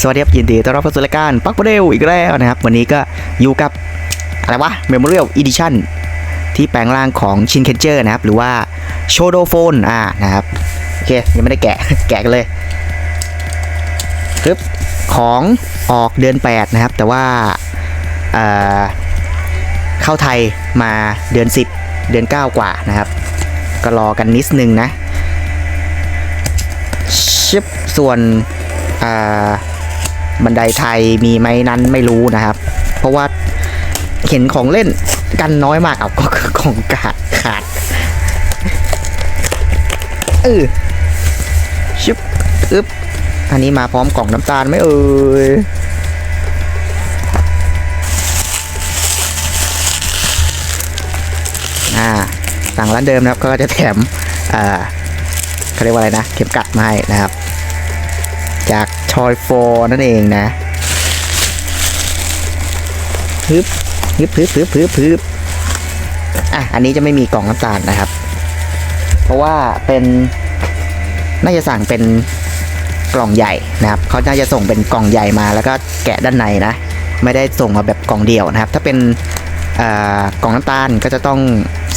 สวัสดีครับยินดีต้อนรับเข้าสู่รายการปักโมเดลอีกแล้วนะครับ วันนี้ก็อยู่กับ อะไรวะ Memorial Edition ที่แปลงร่างของชินเคนเจอร์นะครับ หรือว่าโชโดโฟนอ่านะครับ โอเค ยังไม่ได้แกะ แกะกันเลยปึ๊บของออกเดือน 8 นะครับ แต่ว่าเอ่อเข้าไทยมาเดือน 10 เดือน 9 กว่านะครับ ก็รอกันนิดนึงนะชิปส่วนอ่า บันไดไทยมีไหมนั้นไม่รู้นะครับ เพราะว่าเห็นของเล่นกันน้อยมากเอาก็คือของขาดขาดเออชิปอึบอันนี้มาพร้อมกล่องน้ำตาลไหมเอ่ยอ่าสั่งร้านเดิมนะครับก็จะแถมอ่าเขาเรียกว่าอะไรนะ เข็มกัดมาให้นะครับ จากชอยโฟนั่นเองนะฮึบฮึบฮึบฮึบฮึบฮึบอะ อันนี้จะไม่มีกล่องน้ำตาลนะครับ เพราะว่าเป็นน่าจะสั่งเป็นกล่องใหญ่นะครับเขาน่าจะส่งเป็นกล่องใหญ่มาแล้วก็แกะด้านในนะ ไม่ได้ส่งมาแบบกล่องเดียวนะครับ ถ้าเป็นกล่องน้ำตาลก็จะต้อง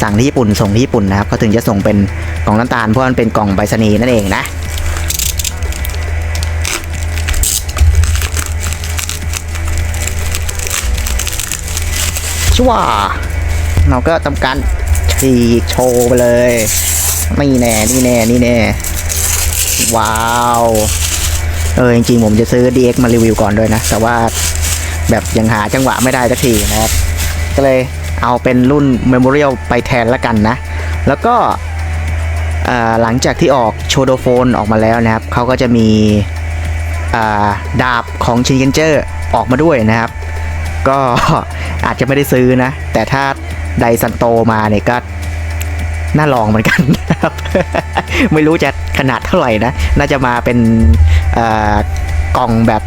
สั่งที่ญี่ปุ่นส่งที่ญี่ปุ่นนะครับเขาถึงจะส่งเป็นกล่องน้ำตาลเพราะมันเป็นกล่องไปรษณีนั่นเองนะ ชัวเราก็ทำการฉีกโชว์ไปเลยนี่แน่นี่แน่นี่แน่ว้าวเออจริงๆผมจะซื้อ DX มารีวิวก่อนด้วยนะ แต่ว่าแบบยังหาจังหวะไม่ได้สักทีนะครับ ก็เลยเอาเป็นรุ่น Memorial ไปแทนละกันนะ แล้วก็หลังจากที่ออกโชโดโฟนออกมาแล้วนะครับ เขาก็จะมีดาบของชินเกนเจอร์ออกมาด้วยนะครับ ก็ อาจจะไม่ได้ซื้อนะ แต่ถ้าไดซันโตมาเนี่ยก็น่าลองเหมือนกันนะครับ ไม่รู้จะขนาดเท่าไหร่นะ น่าจะมาเป็นกล่องแบบ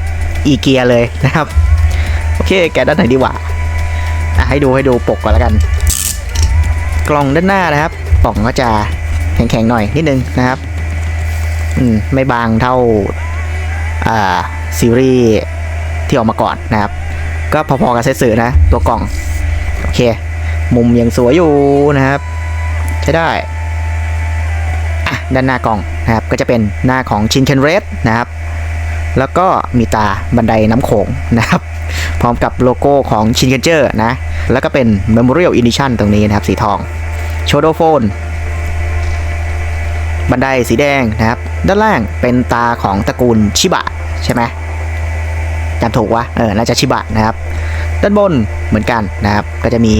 อีเกียเลยนะครับ โอเค แกด้านไหนดีกว่าอะให้ดูให้ดูปกก่อนแล้วกัน กล่องด้านหน้านะครับปล่องก็จะแข็งๆหน่อยนิดนึงนะครับ อืม ไม่บางเท่า อ่า ซีรีส์ที่ออกมาก่อนนะครับ ก็พอๆกับเซตสื่อนะ ตัวกล่อง โอเค มุมยังสวยอยู่นะครับ ใช้ได้อะด้านหน้ากล่องนะครับ ก็จะเป็นหน้าของชินเคนเรสนะครับ แล้วก็มีตาบันไดน้ำโขงนะครับ พร้อมกับโลโก้ของชินเคนเจอร์นะ แล้วก็เป็น Memorial Edition ตรงนี้นะครับ สีทองโชโดโฟนบันไดสีแดงนะครับ ด้านล่างเป็นตาของตระกูลชิบะใช่ไหม จำถูกวะเออน่าจะชิบะนะครับ ด้านบนเหมือนกันนะครับ ก็จะมี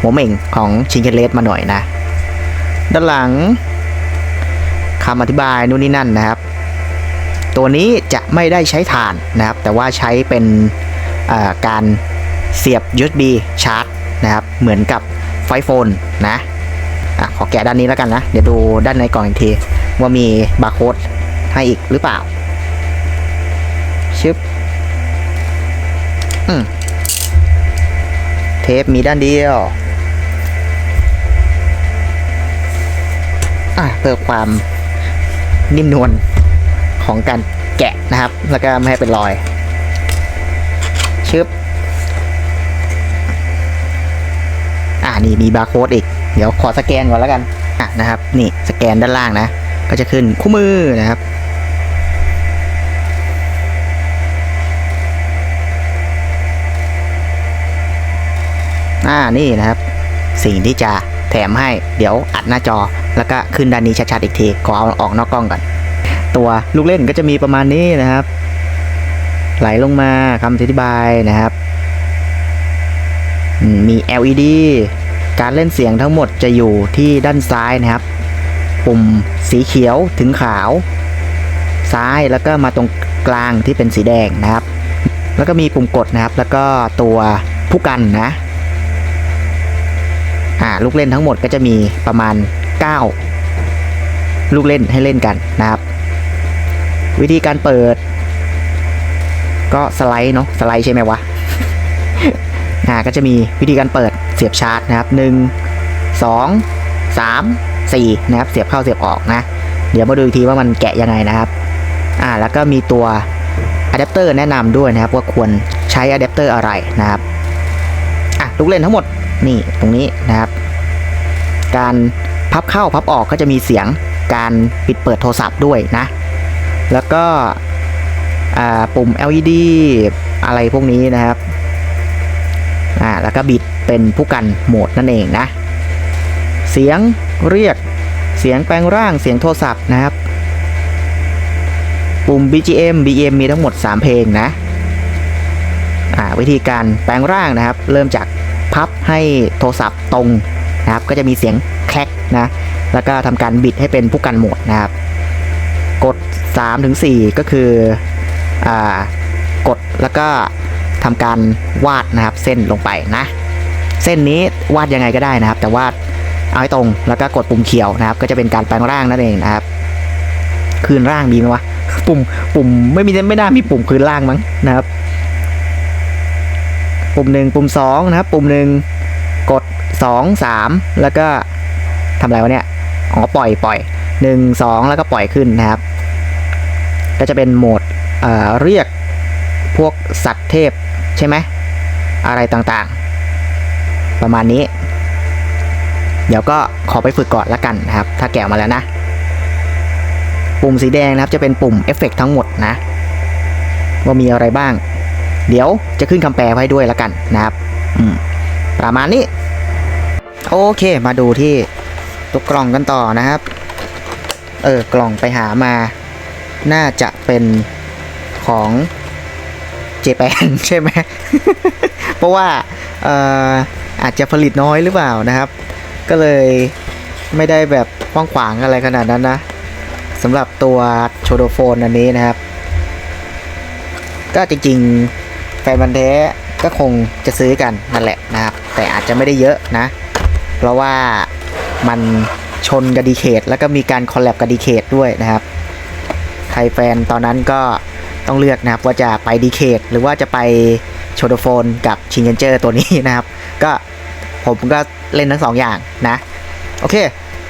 หัวเหม่งของชินเคนเลสมาหน่อยนะ ด้านหลังคำอธิบายนู่นนี่นั่นนะครับ ตัวนี้จะไม่ได้ใช้ฐานนะครับ แต่ว่าใช้เป็นการเสียบ USB ชาร์จนะครับ เหมือนกับไฟโฟนนะอะขอแกะด้านนี้แล้วกันนะ เดี๋ยวดูด้านในก่องอีกที ว่ามีบาร์โค้ดให้อีกหรือเปล่า ชึบ อืม เทปมีด้านเดียวเพื่อความนิ่มนวลของการแกะนะครับ แล้วก็ไม่ให้เป็นรอย ชึบ อ่านี่มีบาร์โค้ดอีก เดี๋ยวขอสแกนก่อนแล้วกัน อะนะครับ นี่สแกนด้านล่างนะ ก็จะขึ้นคู่มือนะครับ อ่านี่นะครับ สิ่งที่จะแถมให้เดี๋ยวอัดหน้าจอ แล้วก็ขึ้นด้านนี้ชัดๆอีกทีขอเอาออกนอกกล้องก่อน ตัวลูกเล่นก็จะมีประมาณนี้นะครับ ไหลลงมาคำอธิบายนะครับมมี LED การเล่นเสียงทั้งหมดจะอยู่ที่ด้านซ้ายนะครับ ปุ่มสีเขียวถึงขาว ซ้ายแล้วก็มาตรงกลางที่เป็นสีแดงนะครับ แล้วก็มีปุ่มกดนะครับ แล้วก็ตัวผู้กันนะ อ่าลูกเล่นทั้งหมดก็จะมีประมาณ 9 ลูกเล่นให้เล่นกันนะครับ วิธีการเปิด ก็สไลด์เนาะสไลด์ใช่ไหมวะอ่าก็จะมีวิธีการเปิดเสียบชาร์จนะครับ 1 2 3 4 นะครับ เสียบเข้าเสียบออกนะ เดี๋ยวมาดูอีกทีว่ามันแกะยังไงนะครับอ่าแล้วก็มีตัวอะแดปเตอร์แนะนำด้วยนะครับว่าควรใช้อะแดปเตอร์อะไรนะครับอะลูกเล่นทั้งหมด นี่ตรงนี้นะครับ การพับเข้าพับออกก็จะมีเสียงการปิดเปิดโทรศัพท์ด้วยนะ แล้วก็ปุ่ม LED อะไรพวกนี้นะครับอ่าแล้วก็บิดเป็นผู้กันโหมดนั่นเองนะ เสียงเรียกเสียงแปลงร่างเสียงโทรศัพท์นะครับ ปุ่ม BGM BM มีทั้งหมด 3 เพลงนะอ่าวิธีการแปลงร่างนะครับ เริ่มจาก พับให้โทรศัพท์ตรงนะครับก็จะมีเสียงแคลกนะแล้วก็ทำการบิดให้เป็นผู้กันโหมดนะครับ กด3ถึง4ก็คืออ่ากดแล้วก็ทำการวาดนะครับเส้นลงไปนะเส้นนี้วาดยังไงก็ได้นะครับ แต่วาดเอาให้ตรงแล้วก็กดปุ่มเขียวนะครับ ก็จะเป็นการแปลงร่างนั่นเองนะครับ คืนร่างดีไหมวะปุ่มปุ่มไม่มีไม่น่ามีปุ่มคืนร่างมั้งนะครับ ปุ่มหนึ่งปุ่มสองนะครับ ปุ่มหนึ่งกดสองสามแล้วก็ทำอะไรวะเนี่ย อ๋อ ปล่อยปล่อยหนึ่งสองแล้วก็ปล่อยขึ้นนะครับ ก็จะเป็นโหมดเเรียกพวกสัตว์เทพใช่ไหม อะไรต่างๆ ประมาณนี้ เดี๋ยวก็ขอไปฝึกก่อนละกันนะครับ ถ้าแกะมาแล้วนะ ปุ่มสีแดงนะครับจะเป็นปุ่มเอฟเฟกต์ทั้งหมดนะ ว่ามีอะไรบ้าง เดี๋ยวจะขึ้นคำแปลไว้ด้วยละกันนะครับอืประมาณนี้ โอเคมาดูที่ตัวกล่องกันต่อนะครับ เออกล่องไปหามา น่าจะเป็นของเจแปนใช่ไหมเพราะว่าเอ่ออาจจะผลิตน้อยหรือเปล่านะครับ ก็เลยไม่ได้แบบกว้างขวางอะไรขนาดนั้นนะสำหรับตัวโชโดโฟนอันนี้นะครับ ก็จริงๆ แฟนบันธุ์แท้ก็คงจะซื้อกันนั่นแหละนะครับ แต่อาจจะไม่ได้เยอะนะ เพราะว่ามันชนกับดีเคทแล้วก็มีการคอลแลบกับดีเคทด้วยนะครับใครแฟนตอนนั้นก็ต้องเลือกนะครับว่าจะไปดีเคทหรือว่าจะไปโชโดโฟนกับชิงเกนเจอร์ตัวนี้นะครับ ก็ผมก็เล่นทั้งสองอย่างนะ โอเค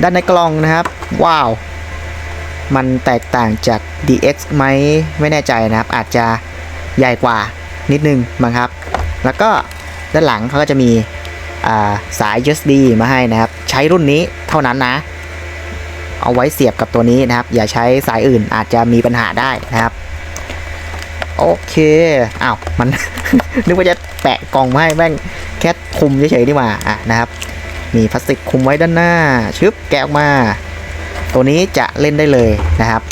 ด้านในกล่องนะครับ ว้าว มันแตกต่างจาก DX ไหมไม่แน่ใจนะครับ อาจจะใหญ่กว่า นิดนึงมั้งครับ แล้วก็ด้านหลังเขาก็จะมีาสาย USB มาให้นะครับ ใช้รุ่นนี้เท่านั้นนะ เอาไว้เสียบกับตัวนี้นะครับ อย่าใช้สายอื่นอาจจะมีปัญหาได้นะครับ โอเคอ้าวมัน นึกว่าจะแปะกล่องมาให้แม่งแค่คุมเฉยๆนี่หว่าอะนะครับ มีพลาสติกคุมไว้ด้านหน้า ชึบแกะออกมา ตัวนี้จะเล่นได้เลยนะครับ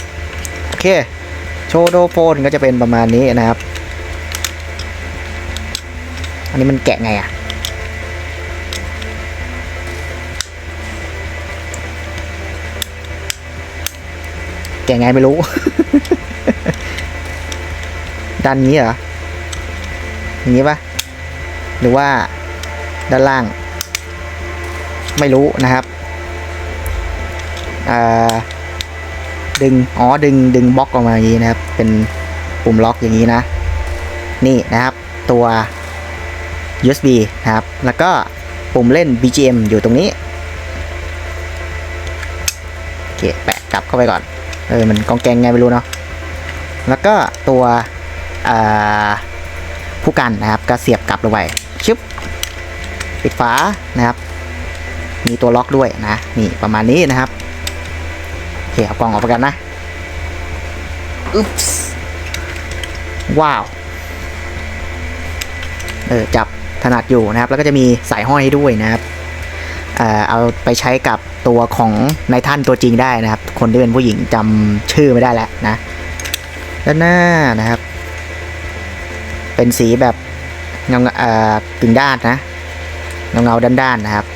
โอเค โชโดโฟนก็จะเป็นประมาณนี้นะครับ อันนี้มันแกะไงอะแกะไงไม่รู้ ด้านนี้เหรออย่างนี้ปะหรือว่าด้านล่าง ไม่รู้นะครับอ่าดึง อ๋อ ดึง ดึงบล็อกออกมาอย่างนี้นะครับ เป็นปุ่มล็อกอย่างนี้นะ นี่นะครับ ตัว USB นะครับ แล้วก็ปุ่มเล่น BGM อยู่ตรงนี้โอเคแปะกลับเข้าไปก่อน เออ มันกองแกงไงไม่รู้เนาะ แล้วก็ตัวผู้กันนะครับก็เสียบกลับลงไปชึบปิดฝานะครับ มีตัวล็อกด้วยนะ นี่ประมาณนี้นะครับโอเคเอากล่องออกไปกันนะอุ๊ปส์ว้าว เออ จับ ถนัดอยู่นะครับ แล้วก็จะมีสายห้อยให้ด้วยนะครับเอาไปใช้กับตัวของนายท่านตัวจริงได้นะครับ คนที่เป็นผู้หญิงจำชื่อไม่ได้แล้วนะ ด้านหน้านะครับ เป็นสีแบบเงาเอ่อกึ่งด้านนะเงาเงาด้านด้านนะครับ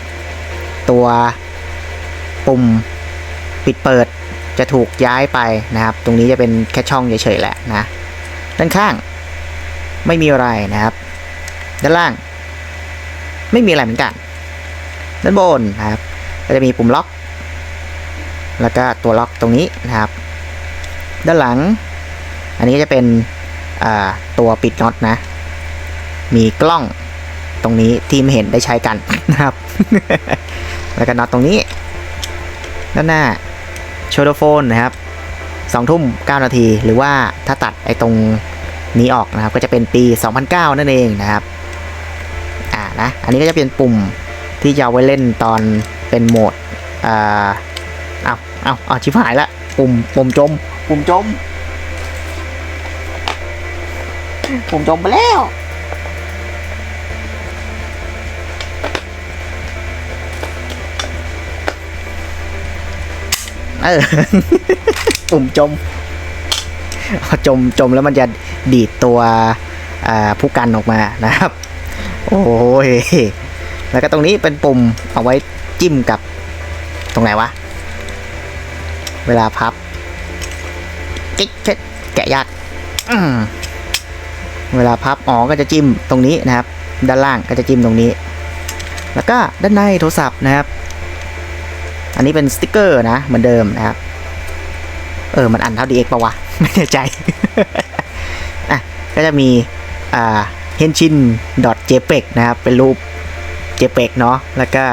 ตัวปุ่มปิดเปิดจะถูกย้ายไปนะครับ ตรงนี้จะเป็นแค่ช่องเฉยๆแหละนะ ด้านข้างไม่มีอะไรนะครับ ด้านล่าง ไม่มีอะไรเหมือนกัน ด้านบนนะครับ ก็จะมีปุ่มล็อก แล้วก็ตัวล็อกตรงนี้นะครับ ด้านหลัง อันนี้จะเป็นตัวปิดน็อตนะ มีกล้องตรงนี้ที่ไม่เห็นได้ใช้กันนะครับ แล้วก็น็อตตรงนี้ ด้านหน้าโชโดโฟนนะครับ2ทุ่ม9นาที หรือว่าถ้าตัดไอ้ตรงนี้ออกนะครับ ก็จะเป็นปี 2009 นั่นเองนะครับ นะ อันนี้ก็จะเป็นปุ่มที่จะเอาไว้เล่นตอนเป็นโหมดอ่าเอาเอาเอาชิบหายละปุ่มปุ่มจม ปุ่มจม ปุ่มจมไปแล้วเออปุ่มจมพอจมจมแล้วมันจะดีดตัวอ่าผู้กันออกมานะครับ โอ้ยแล้วก็ตรงนี้เป็นปุ่มเอาไว้จิ้มกับตรงไหนวะ เวลาพับกิ๊กเช็ดแกะยากเวลาพับอ๋อก็จะจิ้มตรงนี้นะครับ ด้านล่างก็จะจิ้มตรงนี้ แล้วก็ด้านในโทรศัพท์นะครับ อันนี้เป็นสติกเกอร์นะเหมือนเดิมนะครับ เออมันอันเท่า DX ปะวะ ไม่แน่ใจอะก็จะมีอ่า henshin jpeg นะครับ เป็นรูป jpeg เนาะแล้วก็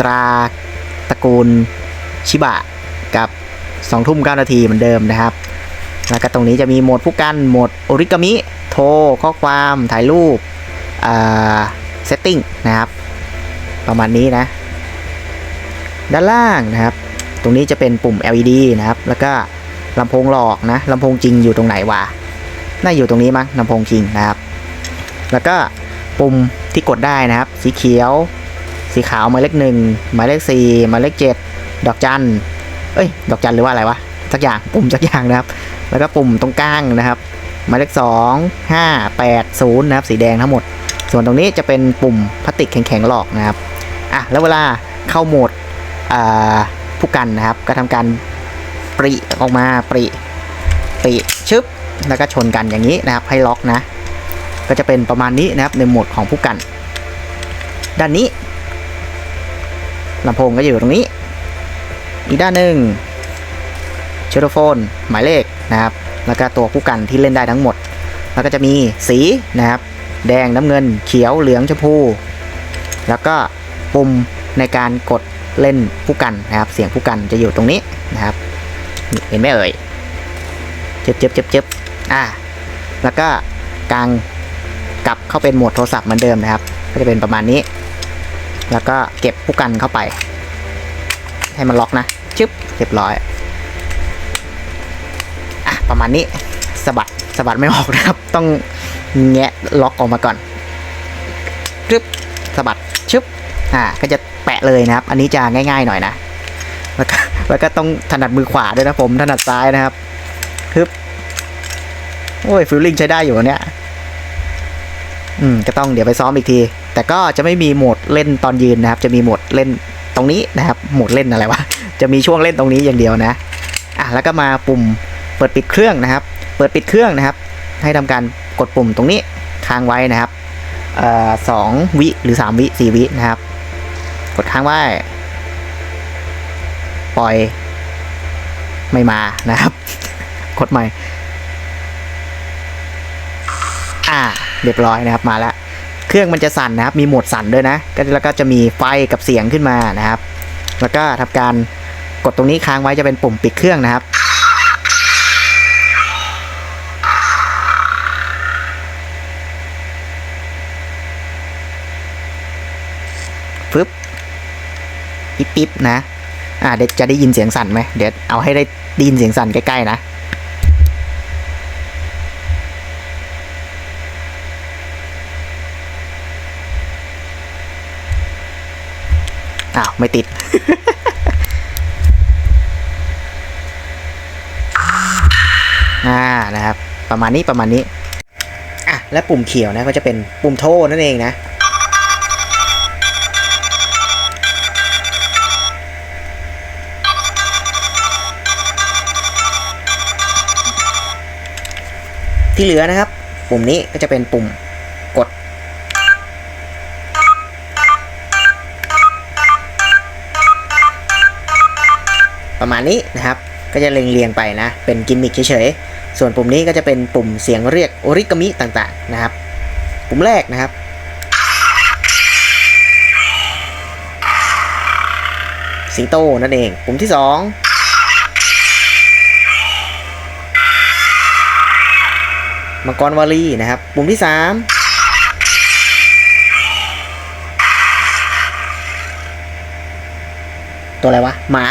ตราตระกูลชิบะกับ2ทุ่ม9นาทีเหมือนเดิมนะครับ แล้วก็ตรงนี้จะมีโหมดผู้กันโหมดโอริกามิ โทร ข้อความถ่ายรูปอ่า setting นะครับ ประมาณนี้นะ ด้านล่างนะครับ ตรงนี้จะเป็นปุ่ม LED นะครับ แล้วก็ลำโพงหลอกนะลำโพงจริงอยู่ตรงไหนวะน่าอยู่ตรงนี้มั้งลำโพงจริงนะครับ แล้วก็ ปุ่มที่กดได้นะครับ สีเขียว สีขาวหมายเลขหนึ่งหมายเลขสี่หมายเลขเจ็ดดอกจันเอ้ย ดอกจันหรือว่าอะไรวะสักอย่างปุ่มสักอย่างนะครับ แล้วก็ปุ่มตรงกลางนะครับ หมายเลขสองห้าแปดศูนย์นะครับสีแดงทั้งหมด ส่วนตรงนี้จะเป็นปุ่มพลาสติกแข็งๆหลอกนะครับอะแล้วเวลาเข้าโหมดผู้กันนะครับ ก็ทำการปริออกมาปริปริชึบแล้วก็ชนกันอย่างนี้นะครับให้ล็อกนะ ก็จะเป็นประมาณนี้นะครับในโหมดของผู้กัน ด้านนี้ลำโพงก็อยู่ตรงนี้ อีกด้านหนึ่งเชโดโฟนหมายเลขนะครับ แล้วก็ตัวผู้กันที่เล่นได้ทั้งหมด แล้วก็จะมีสีนะครับ แดงน้ำเงิน เขียวเหลืองชมพู แล้วก็ปุ่มในการกดเล่นผู้กันนะครับ เสียงผู้กันจะอยู่ตรงนี้นะครับเห็นไหมเอ่ยเจ็บเจ็บเจ็บเจ็บอ่าแล้วก็กลาง กลับเข้าเป็นโหมดโทรศัพท์เหมือนเดิมนะครับ ก็จะเป็นประมาณนี้ แล้วก็เก็บผู้กันเข้าไป ให้มันล็อกนะชึบเรียบร้อยอะประมาณนี้สะบัดสะบัดไม่ออกนะครับ ต้องแงะล็อกออกมาก่อนกรึบสะบัดชึบอ่าก็จะแปะเลยนะครับ อันนี้จะง่ายๆหน่อยนะแล้วก็แล้วก็ต้องถนัดมือขวาด้วยนะผมถนัดซ้ายนะครับฮึบโอ้ยฟิลลิ่งใช้ได้อยู่อันเนี้ย อืมก็ต้องเดี๋ยวไปซ้อมอีกที แต่ก็จะไม่มีโหมดเล่นตอนยืนนะครับ จะมีโหมดเล่นตรงนี้นะครับ โหมดเล่นอะไรวะ จะมีช่วงเล่นตรงนี้อย่างเดียวนะ อะแล้วก็มาปุ่มเปิดปิดเครื่องนะครับ เปิดปิดเครื่องนะครับ ให้ทำการกดปุ่มตรงนี้ค้างไว้นะครับเอ่อสองวิหรือสามวิสี่วินะครับ กดค้างไว้ ปล่อยไม่มานะครับ กดใหม่ อ่า เรียบร้อยนะครับมาแล้ว เครื่องมันจะสั่นนะครับ มีโหมดสั่นด้วยนะก็แล้วก็จะมีไฟกับเสียงขึ้นมานะครับ แล้วก็ทำการกดตรงนี้ค้างไว้จะเป็นปุ่มปิดเครื่องนะครับ ฟึบปิ๊บปิ๊บนะ อ่าเดี๋ยวจะได้ยินเสียงสั่นไหมเดี๋ยวเอาให้ได้ไดยินเสียงสั่นใกล้ๆนะ อ้าว ไม่ติด อ่านะครับ ประมาณนี้ประมาณนี้ อะ และปุ่มเขียวนะก็จะเป็นปุ่มโทรนั่นเองนะที่เหลือนะครับ ปุ่มนี้ก็จะเป็นปุ่ม ประมาณนี้นะครับ ก็จะเรียงเรียงไปนะ เป็นกิมมิคเฉยๆ ส่วนปุ่มนี้ก็จะเป็นปุ่มเสียงเรียกโอริกามิต่างๆนะครับ ปุ่มแรกนะครับ สิงโตนั่นเอง ปุ่มที่ 2มังกรวารีนะครับ ปุ่มที่ 3 ตัวอะไรวะ หมา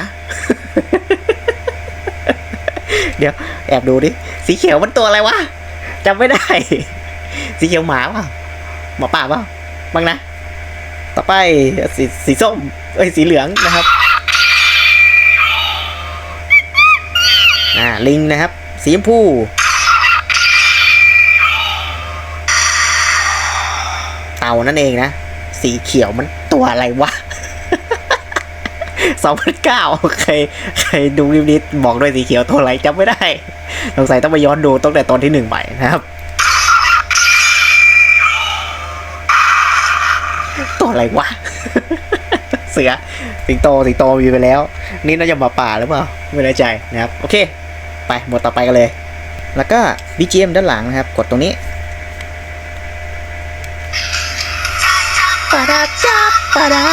เดี๋ยวแอบดูดิ สีเขียวมันตัวอะไรวะจำไม่ได้ สีเขียวหมาเปล่าหมาป่าเปล่าบ้างนะ ต่อไปสีสีส้มเอ้ยสีเหลืองนะครับอ่าลิงนะครับ สีชมพูเต่านั่นเองนะ สีเขียวมันตัวอะไรวะ สองพันเก้าใครใครดูรีบนิดบอกด้วยสีเขียวตัวอะไรจำไม่ได้สงสัยต้องไปย้อนดูตั้งแต่ตอนที่หนึ่งใหม่นะครับ ตัวอะไรวะ เสือสิงโตสิงโตมีไปแล้ว นี่น่าจะมาป่าหรือเปล่าไม่แน่ใจนะครับ โอเค ไปหมดต่อไปกันเลย แล้วก็ BGM ด้านหลังนะครับ กดตรงนี้ปาราจับปารา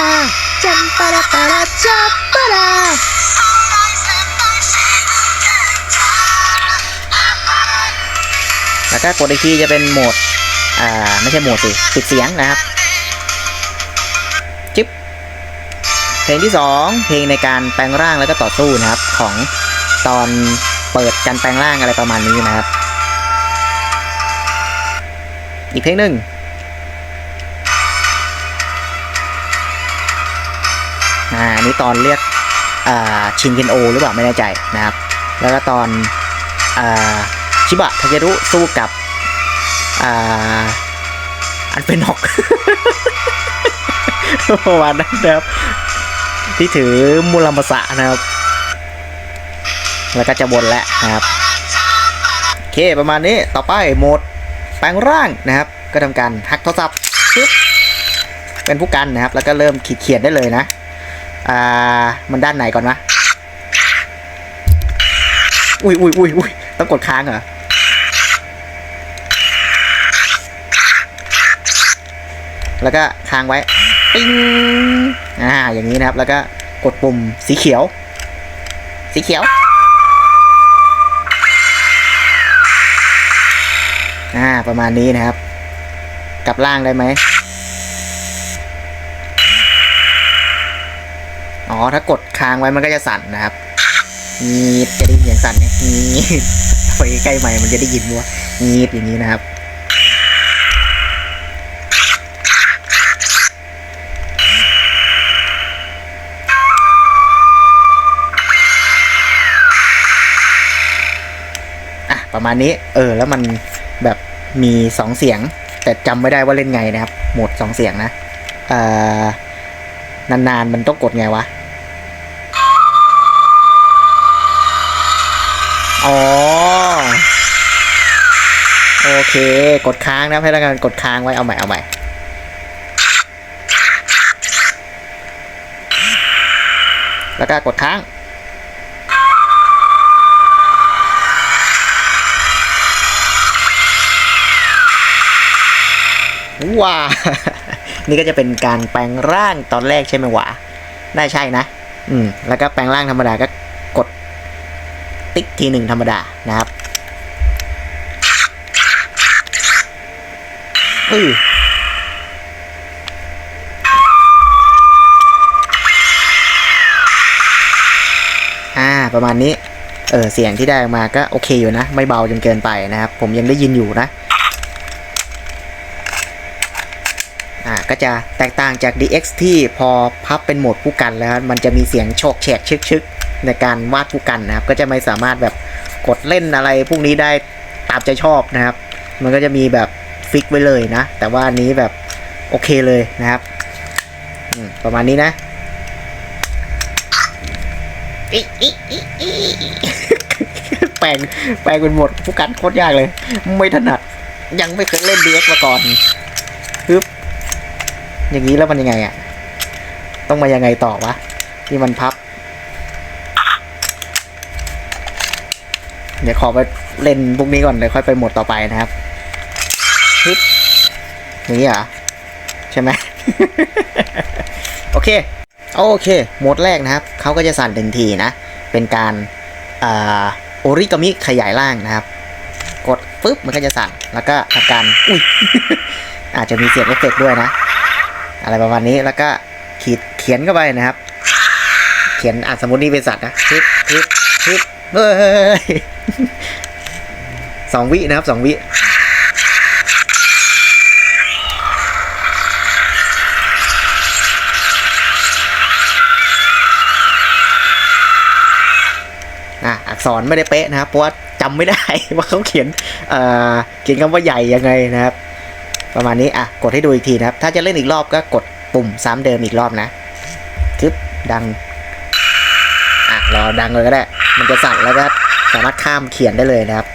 จัมปาราปาราจับปาราแล้วก็กดอีกทีจะเป็นโหมด อ่า ไม่ใช่โหมดสิ ปิดเสียงนะครับ จิ๊บ เพลงที่สองเพลงในการแปลงร่างแล้วก็ต่อสู้นะครับ ของตอนเปิดการแปลงร่างอะไรประมาณนี้นะครับ อีกเพลงหนึ่ง อ่าอันนี้ตอนเรียกอ่าชินเคนโอหรือเปล่าไม่แน่ใจนะครับ แล้วก็ตอนอ่าชิบะทาเกรุสู้กับอ่าอันเป็นหอกประมาณนั้นนะครับ ที่ถือมูลมัสะนะครับ แล้วก็จะวนแล้วนะครับโอเคประมาณนี้ต่อไปโหมดแปลงร่างนะครับ ก็ทำการหักโทรศัพท์ปึ๊บเป็นผู้กันนะครับ แล้วก็เริ่มขีดเขียนได้เลยนะ อ่า มันด้านไหนก่อนวะอุ้ยอุ้ยอุ้ยอุ้ยต้องกดค้างเหรอแล้วก็ค้างไว้ปิ้งอ่า อย่างนี้นะครับ แล้วก็กดปุ่มสีเขียว สีเขียว อ่า ประมาณนี้นะครับ กลับล่างได้ไหม อ๋อ ถ้ากดค้างไว้มันก็จะสั่นนะครับงีบจะได้ยินเสียงสั่นเนี่ยงีบไปใกล้ใหม่มันจะได้ยินว่างีบอย่างนี้นะครับอะประมาณนี้เออแล้วมันแบบมีสองเสียง แต่จำไม่ได้ว่าเล่นไงนะครับ โหมดสองเสียงนะเอ่อนานๆมันต้องกดไงวะ อ๋อ โอเค กดค้างนะให้แล้วกันกดค้างไว้เอาใหม่เอาใหม่แล้วก็กดค้างว้านี่ก็จะเป็นการแปลงร่างตอนแรกใช่ไหมวะ ได้ใช่นะ อืม แล้วก็แปลงร่างธรรมดาก็ ติ๊กทีหนึ่งธรรมดานะครับอืออ่า ประมาณนี้ เออเสียงที่ได้ออกมาก็โอเคอยู่นะ ไม่เบาจนเกินไปนะครับ ผมยังได้ยินอยู่นะ อ่า ก็จะแตกต่างจาก DX ที่พอพับเป็นโหมดผู้กันแล้ว มันจะมีเสียงโชกแฉกชึกชึกๆ ในการวาดผู้กันนะครับ ก็จะไม่สามารถแบบกดเล่นอะไรพวกนี้ได้ตามใจชอบนะครับ มันก็จะมีแบบฟิกไว้เลยนะ แต่ว่าอันนี้แบบโอเคเลยนะครับประมาณนี้นะแปลงแปลงเป็นหมดผู้กันโคตรยากเลย ไม่ถนัด ยังไม่เคยเล่น DX มาก่อนฮึบอย่างนี้แล้วมันยังไงอะ่ะ ต้องมายังไงต่อวะที่มันพับ เดี๋ยวขอไปเล่นพวกนี้ก่อนเลยค่อยไปหมดต่อไปนะครับฮึบอย่างนี้เหรอใช่ไหม โอเค โอเค โหมดแรกนะครับ เขาก็จะสั่นทันทีนะ เป็นการอโอริกามิขยายร่างนะครับ กดฟึบมันก็จะสั่น แล้วก็ทำการ อุ้ย อาจจะมีเสียงเอฟเฟกด้วยนะ อะไรประมาณนี้ แล้วก็ขีดเขียนเข้าไปนะครับ เขียนอะสมมตินี่เป็นสัตว์นะทึบทึบทึบ เฮ้ยสองวินะครับสองวิอะอักษรไม่ได้เป๊ะนะครับเพราะว่าจำไม่ได้ว่าเขาเขียนเอ่อเขียนคำว่าใหญ่ยังไงนะครับ ประมาณนี้อะกดให้ดูอีกทีนะครับ ถ้าจะเล่นอีกรอบก็กดปุ่มซ้ำเดิมอีกรอบนะคึบดัง อะรอดังเลยก็ได้ มันจะสั่นแล้วก็สามารถข้ามเขียนได้เลยนะครับ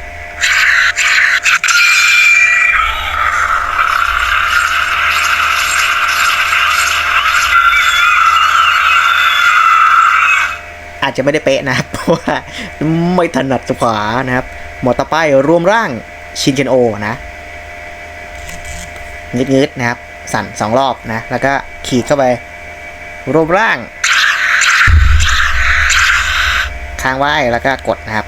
อาจจะไม่ได้เป๊ะนะครับเพราะว่าไม่ถนัดขวานะครับหมอต่อไปรวมร่างชินเคนโอนะงึดๆนะครับ สั่นสองรอบนะ แล้วก็ขีดเข้าไปรวมร่าง ค้างไว้แล้วก็กดนะครับ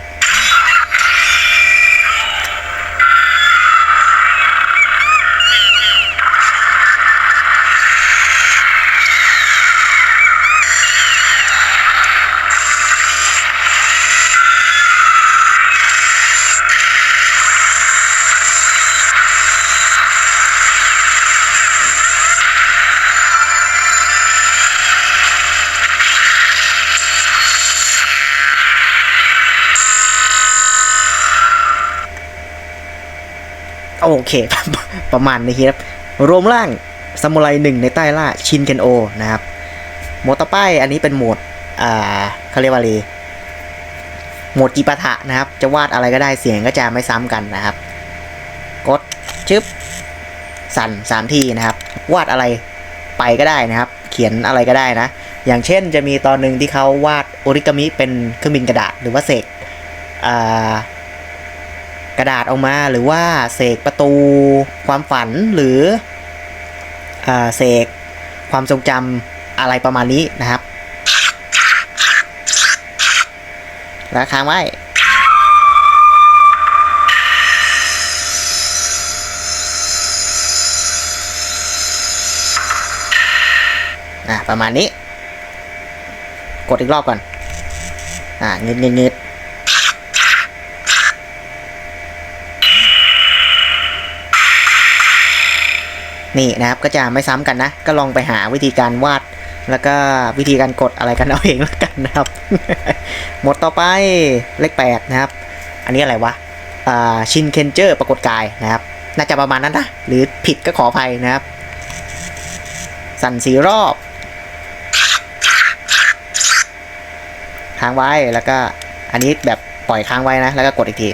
โอเคประมาณนี้ครับ รวมร่างซามูไรหนึ่งในใต้ล่าชินเคนโอนะครับโหมดต่อไปอันนี้เป็นโหมดอ่าเขาเรียกว่าอะไรโหมดกีปะทะนะครับ จะวาดอะไรก็ได้เสียงก็จะไม่ซ้ำกันนะครับ กดชึบสั่นสามทีนะครับ วาดอะไรไปก็ได้นะครับ เขียนอะไรก็ได้นะ อย่างเช่นจะมีตอนหนึ่งที่เขาวาดโอริกามิเป็นเครื่องบินกระดาษหรือว่าเสกอ่า กระดาษออกมาหรือว่าเสกประตูความฝันหรืออเสกความทรงจำอะไรประมาณนี้นะครับ แล้วค้างไว้อะประมาณนี้ กดอีกรอบก่อน อ่าเงิดเงิดเงิด นี่นะครับก็จะไม่ซ้ำกันนะ ก็ลองไปหาวิธีการวาด แล้วก็วิธีการกดอะไรกันเอาเองแล้วกันนะครับ หมดต่อไปเลขแปดนะครับ อันนี้อะไรวะชินเคนเจอร์ปรากฏกายนะครับ น่าจะประมาณนั้นนะ หรือผิดก็ขออภัยนะครับ สั่นสีรอบค้างไว้แล้วก็อันนี้แบบปล่อยค้างไว้นะ แล้วก็กดอีกที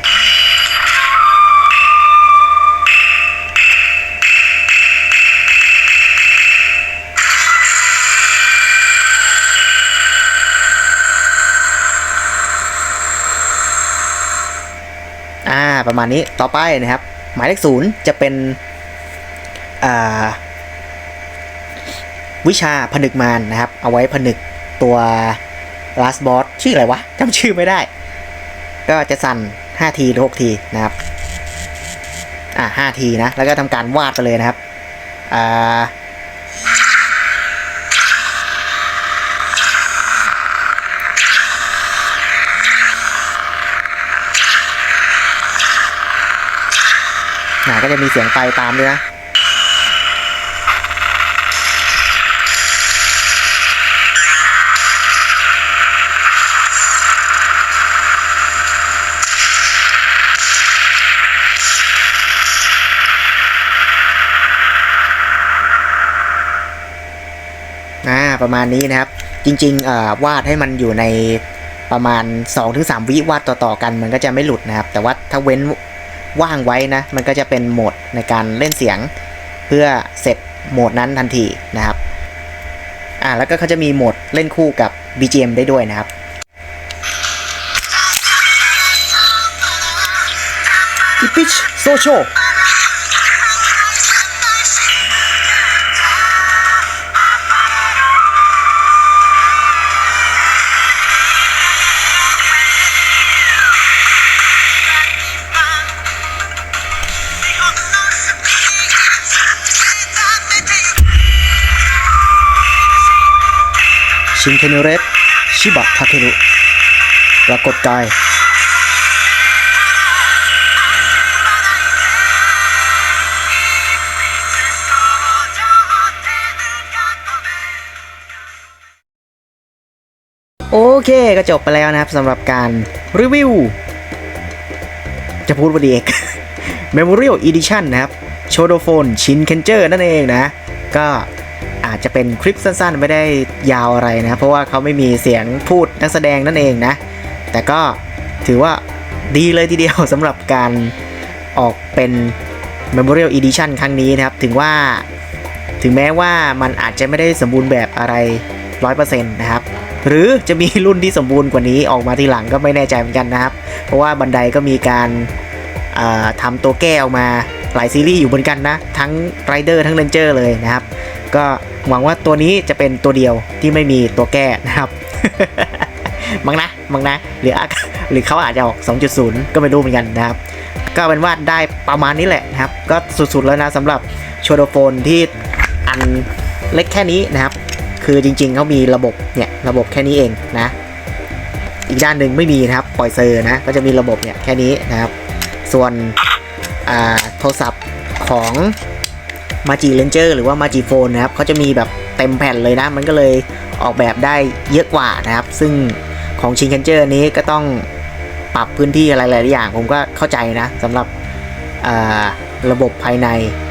ประมาณนี้ต่อไปนะครับ หมายเลขศูนย์จะเป็นวิชาผนึกมารนะครับ เอาไว้ผนึกตัว last boss ชื่ออะไรวะจำชื่อไม่ได้ ก็จะสั่น 5 ทีหรือ 6 ทีนะครับ อ่า5ทีนะ แล้วก็ทำการวาดไปเลยนะครับอ่า ก็จะมีเสียงไฟตามด้วยนะอ่าประมาณนี้นะครับ จริงๆวาดให้มันอยู่ในประมาณ 2-3 วิวาดต่อๆกันมันก็จะไม่หลุดนะครับ แต่ว่าถ้าเว้น ว่างไว้นะ มันก็จะเป็นโหมดในการเล่นเสียง เพื่อเสร็จโหมดนั้นทันทีนะครับ อ่าแล้วก็เขาจะมีโหมดเล่นคู่กับ BGM ได้ด้วยนะครับ i p i c h Social อ ชินเคนุเรสชิบะทาเครุปรากฏกาย โอเคก็จบไปแล้วนะครับสำหรับการรีวิว จะพูดว่าดีเอก Memorial Edition นะครับ โชโดโฟนชินเคนเจอร์นั่นเองนะ ก็ อาจจะเป็นคลิปสั้นๆ ไม่ได้ยาวอะไรนะ เพราะว่าเขาไม่มีเสียงพูดนักแสดงนั่นเองนะ แต่ก็ถือว่าดีเลยทีเดียวสำหรับการออกเป็น Memorial Edition ครั้งนี้นะครับ ถึงว่าถึงแม้ว่ามันอาจจะไม่ได้สมบูรณ์แบบอะไร 100%นะครับ หรือจะมีรุ่นที่สมบูรณ์กว่านี้ออกมาทีหลังก็ไม่แน่ใจเหมือนกันนะครับ เพราะว่าบันไดก็มีการาทำตัวแก้ออกมาหลายซีรีส์อยู่เหมือนกันนะ ทั้งไรเดอร์ทั้งเรนเจอร์เลยนะครับ ก็ หวังว่าตัวนี้จะเป็นตัวเดียวที่ไม่มีตัวแก้นะครับ มังนะ มังนะ หรือหรือเขาอาจจะออก 2.0 ก็ไม่รู้เหมือนกันนะครับ ก็เป็นว่าได้ประมาณนี้แหละนะครับ ก็สุดๆแล้วนะสำหรับโชโดโฟนที่อันเล็กแค่นี้นะครับ คือจริงๆเขามีระบบเนี่ยระบบแค่นี้เองนะ อีกด้านหนึ่งไม่มีนะครับ ปล่อยเซอร์นะ ก็จะมีระบบเนี่ยแค่นี้นะครับ ส่วนโทรศัพท์ของ m a g i Ranger หรือว่า m a g i Phone นะครับเขาจะมีแบบเต็มแผ่นเลยนะ มันก็เลยออกแบบได้เยอะกว่านะครับ ซึ่งของชิง c คนเจอร์นี้ก็ต้องปรับพื้นที่อะไรหลายอย่างผมก็เข้าใจนะสำหรับระบบภายใน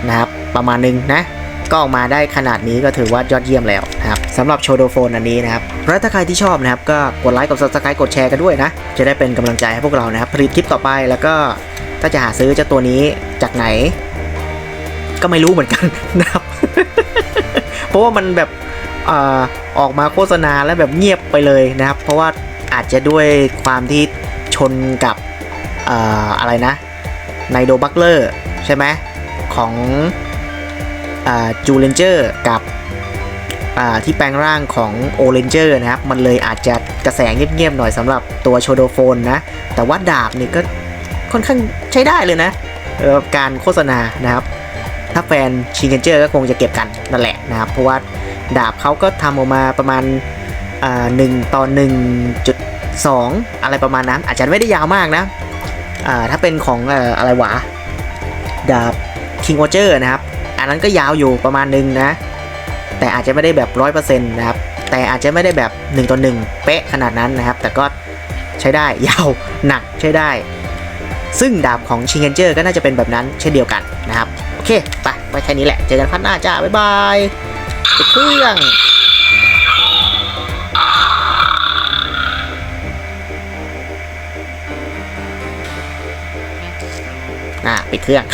นะครับ ประมาณนึงนะ ก็ออกมาได้ขนาดนี้ก็ถือว่ายอดเยี่ยมแล้วนะครับสำหรับโชโดโฟนอันนี้นะครับแล้วถ้าใครที่ชอบนะครับ ก็กดไลค์กด subscribe กดแชร์กันด้วยนะ จะได้เป็นกำลังใจให้พวกเรานะครับผลิตคลิปต่อไปแล้วก็ถ้าจะหาซื้อเจ้าตัวนี้จากไหน ก็ไม่รู้เหมือนกันนะครับ เพราะว่ามันแบบอออกมาโฆษณาแล้วแบบเงียบไปเลยนะครับ เพราะว่าอาจจะด้วยความที่ชนกับอออะไรนะไนโดบัคเลอร์ใช่ไหมของจูเลนเจอร์กับที่แปลงร่างของโอเ a นเจอร์นะครับ มันเลยอาจจะกระแสเงียบๆหน่อยสำหรับตัวโชโดโฟนนะ แต่ว่าดาบนี่ก็ค่อนข้างใช้ได้เลยนะการโฆษณานะครับ ถ้าแฟนชิงเกนเจอร์ก็คงจะเก็บกันนั่นแหละนะครับ เพราะว่าดาบเขาก็ทำออกมาประมาณหนึ่งต่อหนึ่งจุดสองอะไรประมาณนั้น อาจจะไม่ได้ยาวมากนะถ้าเป็นของออะไรวะ ดาบ King w a t c h e r นะครับ อันนั้นก็ยาวอยู่ประมาณนึงนะ แต่อาจจะไม่ได้แบบร้อยเปอร์เซ็นต์นะครับ แต่อาจจะไม่ได้แบบ1ต่อ1เป๊ะขนาดนั้นนะครับ แต่ก็ใช้ได้ยาวหนักใช้ได้ ซึ่งดาบของชิงเกนเจอร์ก็น่าจะเป็นแบบนั้นเช่นเดียวกันนะครับ เค ไปไว้แค่นี้แหละ เจอกันพัดหน้าจ้า บ๊ายบายปิดเครื่องอะปิดเครื่อง